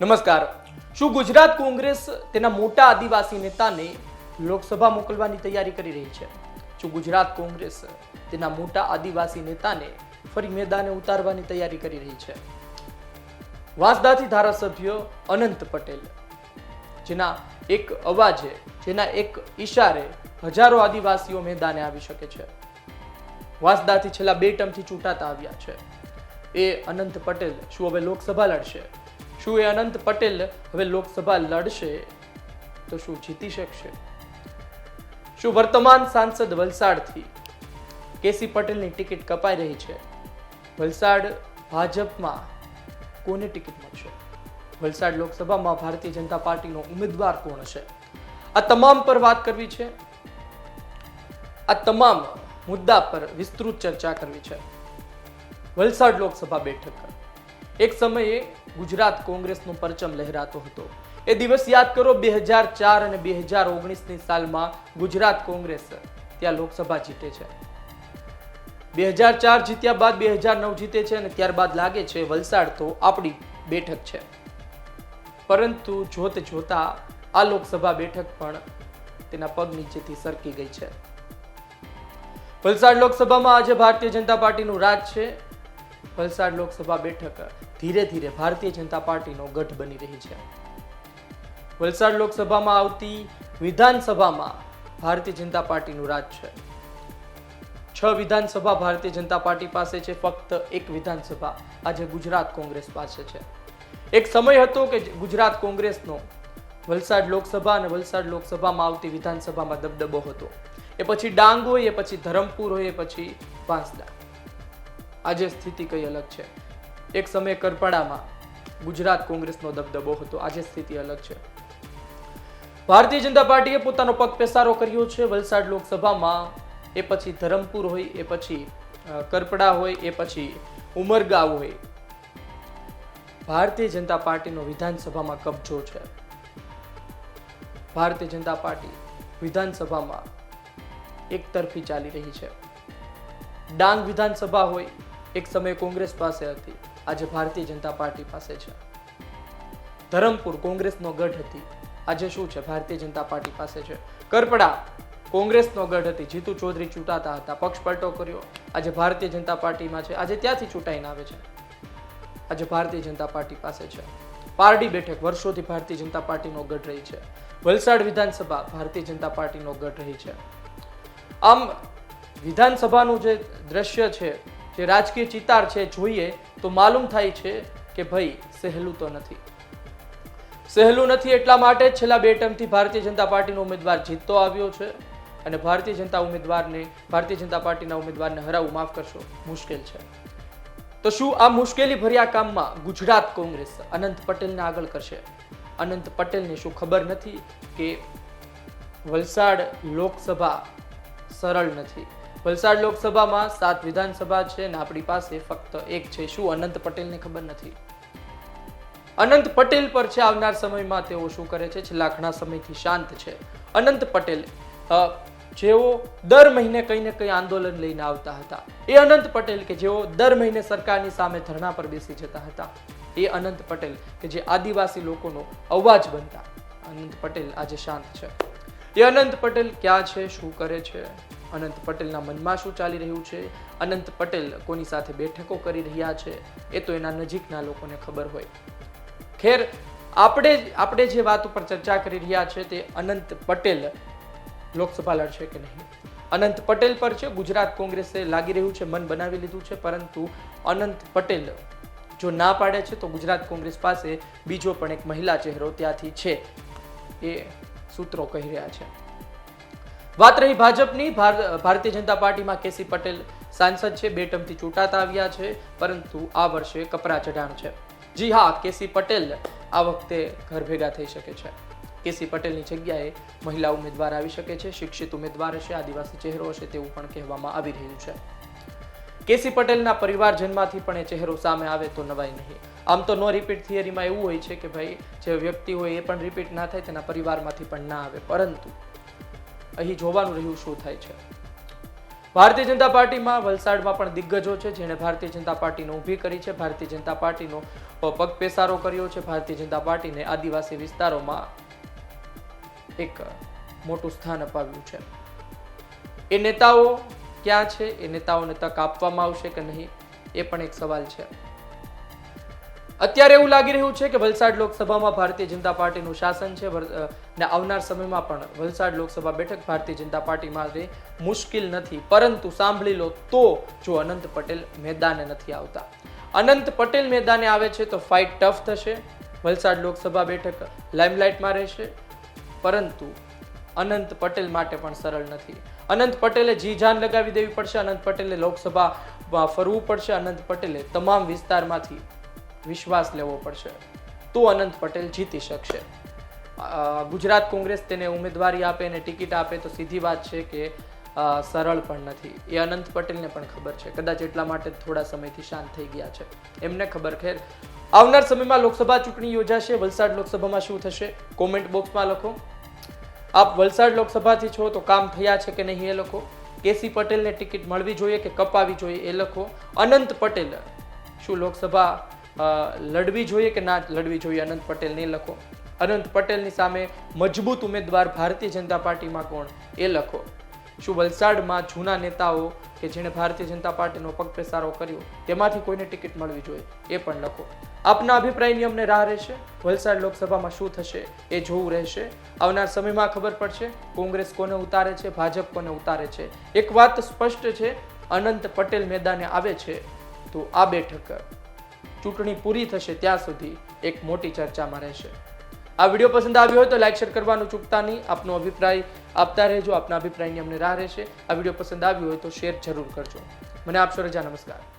નમસ્કાર. શું ગુજરાત કોંગ્રેસ તેના મોટા આદિવાસી નેતાને લોકસભા મોકલવાની તૈયારી કરી રહી છે? શું ગુજરાત કોંગ્રેસ તેના મોટા આદિવાસી નેતાને ફરી મેદાને ઉતારવાની તૈયારી કરી રહી છે? વાંસદાથી ધારાસભ્ય અનંત પટેલ, જેના એક અવાજે, જેના એક ઈશારે હજારો આદિવાસીઓ મેદાને આવી શકે છે. વાંસદાથી છેલ્લા બે ટર્મથી ચૂંટાતા આવ્યા છે. એ અનંત પટેલ, શું હવે લોકસભા લડશે? શું એ અનંત પટેલ હવે લોકસભા લડશે? તો શું જીતી શકશે? શું વર્તમાન સાંસદ વલસાડથી કેસી પટેલની ટિકિટ કપાઈ રહી છે? વલસાડ ભાજપમાં કોને ટિકિટ મળશે? વલસાડ લોકસભામાં ભારતીય જનતા પાર્ટીનો ઉમેદવાર કોણ છે આ તમામ પર વાત કરવી છે. આ તમામ મુદ્દા પર વિસ્તૃત ચર્ચા કરવી છે. વલસાડ લોકસભા બેઠક. એક સમયે ગુજરાત કોંગ્રેસનો પરચમ લહેરાતો હતો. એ દિવસ યાદ કરો, બે હજાર ચાર અને બે હજાર ઓગણીસની સાલમાં ગુજરાત કોંગ્રેસ ત્યાં લોકસભા જીતે છે. બે હજાર ચાર જીત્યા બાદ બે હજાર નવ જીતે છે અને ત્યારબાદ લાગે છે વલસાડ તો આપણી બેઠક છે. પરંતુ જોત જોતા આ લોકસભા બેઠક પણ તેના પગ નીચેથી સરકી ગઈ છે. વલસાડ લોકસભામાં આજે ભારતીય જનતા પાર્ટીનું રાજ છે. વલસાડ લોકસભા બેઠક ધીરે ધીરે ભારતીય જનતા પાર્ટીનો ગઢ બની રહી છે. વલસાડ લોકસભામાં આવતી વિધાનસભામાં ભારતીય જનતા પાર્ટીનું રાજ છે. છ વિધાનસભા ભારતીય જનતા પાર્ટી પાસે છે, ફક્ત એક વિધાનસભા આજે ગુજરાત કોંગ્રેસ પાસે છે. એક સમય હતો કે ગુજરાત કોંગ્રેસનો વલસાડ લોકસભા અને વલસાડ લોકસભામાં આવતી વિધાનસભામાં દબદબો હતો. એ પછી ડાંગ હોય, એ પછી ધરમપુર હોય, એ પછી વાંસદા. આજે સ્થિતિ કઈ અલગ છે? એક સમયે કરપડામાં ગુજરાત કોંગ્રેસનો દબદબો હતો. આજે સ્થિતિ અલગ છે. ભારતીય જનતા પાર્ટીએ પોતાનો પગ પેસારો કર્યો છે. વલસાડ લોકસભામાં એ પછી ધરમપુર હોય, એ પછી કરપડા હોય, એ પછી ઉમરગાંવ હોય. ભારતીય જનતા પાર્ટીનો વિધાનસભામાં કબજો છે. ભારતીય જનતા પાર્ટી વિધાનસભામાં એક તરફી ચાલી રહી છે. ડાંગ વિધાનસભા હોય, એક સમયે કોંગ્રેસ પાસે હતી. આજે ભારતીય જનતા પાર્ટી પાસે છે. ધરમપુર કોંગ્રેસનો ગઢ હતી. આજે શું છે? ભારતીય જનતા પાર્ટી પાસે છે. કરપડા કોંગ્રેસનો ગઢ હતી. જીતુ ચૌધરી ચૂંટાતા હતા. પક્ષ પલટો કર્યો. આજે ભારતીય જનતા પાર્ટીમાં છે. આજે ત્યાંથી ચૂંટાઈને આવે છે. આજે ભારતીય જનતા પાર્ટી પાસે છે. પારડી બેઠક વર્ષોથી ભારતીય જનતા પાર્ટીનો ગઢ રહી છે. વલસાડ વિધાનસભા ભારતીય જનતા પાર્ટીનો ગઢ રહી છે. આમ વિધાનસભાનું જે દ્રશ્ય છે, જે રાજકીય ચિતાર છે, જોઈએ તો માલુમ થાય છે કે ભાઈ સહેલું તો નથી. સહેલું નથી એટલા માટે છેલ્લા બે ટર્મથી ભારતીય જનતા પાર્ટીનો ઉમેદવાર જીતતો આવ્યો છે અને ભારતીય જનતા ઉમેદવારને, ભારતીય જનતા પાર્ટીના ઉમેદવારને હરાવવું માફ કરશો, મુશ્કેલ છે. તો શું આ મુશ્કેલી ભર્યા કામમાં ગુજરાત કોંગ્રેસ અનંત પટેલને આગળ કરશે? અનંત પટેલને શું ખબર નથી કે વલસાડ લોકસભા સરળ નથી. વલસાડ લોકસભામાં સાત વિધાનસભા છે અને આપણી પાસે ફક્ત એક છે. શું અનંત પટેલને ખબર નથી? અનંત પટેલ પર છે આવનાર સમયમાં તેઓ શું કરે છે? છેલ્લા ઘણા સમયથી શાંત છે. અનંત પટેલ જેઓ દર મહિને કંઈ ને કંઈ આંદોલન લઈને આવતા હતા. એ અનંત પટેલ કે જેઓ દર મહિને સરકારની સામે ધરણા પર બેસી જતા હતા. એ અનંત પટેલ કે જે આદિવાસી લોકોનો અવાજ બનતા. અનંત પટેલ આજે શાંત છે. એ અનંત પટેલ ક્યાં છે, શું કરે છે? અનંત પટેલના મનમાં શું ચાલી રહ્યું છે? અનંત પટેલ કોની સાથે બેઠકો કરી રહ્યા છે? એ તો એના નજીકના લોકોને ખબર હોય. ખેર, આપણે આપણે જે વાત ઉપર ચર્ચા કરી રહ્યા છે તે અનંત પટેલ લોકસભા લડશે કે નહીં? અનંત પટેલ પર છે, ગુજરાત કોંગ્રેસે લાગી રહ્યું છે, મન બનાવી લીધું છે, પરંતુ અનંત પટેલ જો ના પાડે છે તો ગુજરાત કોંગ્રેસ પાસે બીજો પણ એક મહિલા ચહેરો ત્યાંથી છે. એ સૂત્રો કહી રહ્યા છે. વાત રહી ભાજપની. ભારતીય જનતા પાર્ટીમાં કેસી પટેલ સાંસદ છે. બે ટર્મથી ચૂંટાતા આવ્યા છે. પરંતુ આ વર્ષે કપરા ચઢાણ છે. જી હા, કેસી પટેલ આ વખતે ઘર ભેગા થઈ શકે છે. કેસી પટેલની જગ્યાએ મહિલા ઉમેદવાર આવી શકે છે. શિક્ષિત ઉમેદવાર હશે, આદિવાસી ચહેરો હશે તેવું પણ કહેવામાં આવી રહ્યું છે. કેસી પટેલના પરિવારજનમાંથી પણ એ ચહેરો સામે આવે તો નવાઈ નહીં. આમ તો નો રિપીટ થિયરીમાં એવું હોય છે કે ભાઈ, જે વ્યક્તિ હોય એ પણ રિપીટ ના થાય, તેના પરિવારમાંથી પણ ના આવે. પરંતુ અહીં જોવાનું રહ્યું શું થાય છે. ભારતીય જનતા પાર્ટીમાં વલસાડમાં પણ દિગ્ગજો છે, જેણે ભારતીય જનતા પાર્ટીને ઊભી કરી છે. ભારતીય જનતા પાર્ટીનો પગ પેસારો કર્યો છે. ભારતીય જનતા પાર્ટીને આદિવાસી વિસ્તારોમાં એક મોટું સ્થાન અપાવ્યું છે. એ નેતાઓ ક્યાં છે? એ નેતાઓને તક આપવામાં આવશે કે નહીં? એ પણ એક સવાલ છે. અત્યારે એવું લાગી રહ્યું છે કે વલસાડ લોકસભામાં ભારતીય જનતા પાર્ટીનું શાસન છે. ને આવનાર સમયમાં પણ વલસાડ લોકસભા બેઠક ભારતીય જનતા પાર્ટી માટે મુશ્કેલ નથી. પરંતુ સાંભળી લો તો જો અનંત પટેલ મેદાને નથી આવતા. અનંત પટેલ મેદાને આવે છે તો ફાઇટ ટફ થશે. વલસાડ લોકસભા બેઠક લાઇમલાઇટમાં રહેશે. પરંતુ અનંત પટેલ માટે પણ સરળ નથી. અનંત પટેલે જી જાન લગાવી દેવી પડશે. અનંત પટેલે લોકસભામાં ફરવું પડશે. અનંત પટેલે તમામ વિસ્તારમાંથી વિશ્વાસ લેવો પડશે. તો અનંત પટેલ જીતી શકશે. ગુજરાત કોંગ્રેસ તેને ઉમેદવારી આપે અને ટિકિટ આપે તો સીધી વાત છે કે સરળ પણ નથી. એ અનંત પટેલને પણ ખબર છે. કદાચ એટલા માટે થોડા સમયથી શાંત થઈ ગયા છે. એમને ખબર ખેર આવનાર સમયમાં લોકસભા ચૂંટણી યોજાશે. વલસાડ લોકસભામાં શું થશે? કોમેન્ટ બોક્સમાં લખો. આપ વલસાડ લોકસભાથી છો તો કામ થયા છે કે નહીં એ લખો. કેસી પટેલને ટિકિટ મળવી જોઈએ કે કપાવી જોઈએ એ લખો. અનંત પટેલ શું લોકસભા લડવી જોઈએ કે ના લડવી જોઈએ? અનંત પટેલને નહીં લખો. અનંત પટેલની સામે મજબૂત ઉમેદવાર ભારતીય જનતા પાર્ટીમાં કોણ? એ લખો. શું વલસાડમાં જૂના નેતાઓ કે જેણે ભારતીય જનતા પાર્ટીનો પગપેસારો કર્યો, તેમાંથી કોઈને ટિકિટ મળવી જોઈએ? એ પણ લખો. આપના અભિપ્રાયની અમને રાહ રહેશે? વલસાડ લોકસભામાં શું થશે? એ જોવું રહેશે. આવનાર સમયમાં ખબર પડશે, કોંગ્રેસ કોને ઉતારે છે? ભાજપ કોને ઉતારે છે? એક વાત સ્પષ્ટ છે, અનંત પટેલ મેદાને આવે છે. તો આ બેઠક ચૂંટણી પૂરી થશે ત્યાં સુધી એક મોટી ચર્ચામાં રહેશે. આ વીડિયો પસંદ આવ્યો હોય તો લાઇક શેર કરવાનું ચૂકતા નહીં. આપનો અભિપ્રાય આપતા રહેજો. આપના અભિપ્રાયની અમને રાહ રહેશે. આ વીડિયો પસંદ આવ્યો હોય તો શેર જરૂર કરજો. મને આપશો રજા. નમસ્કાર.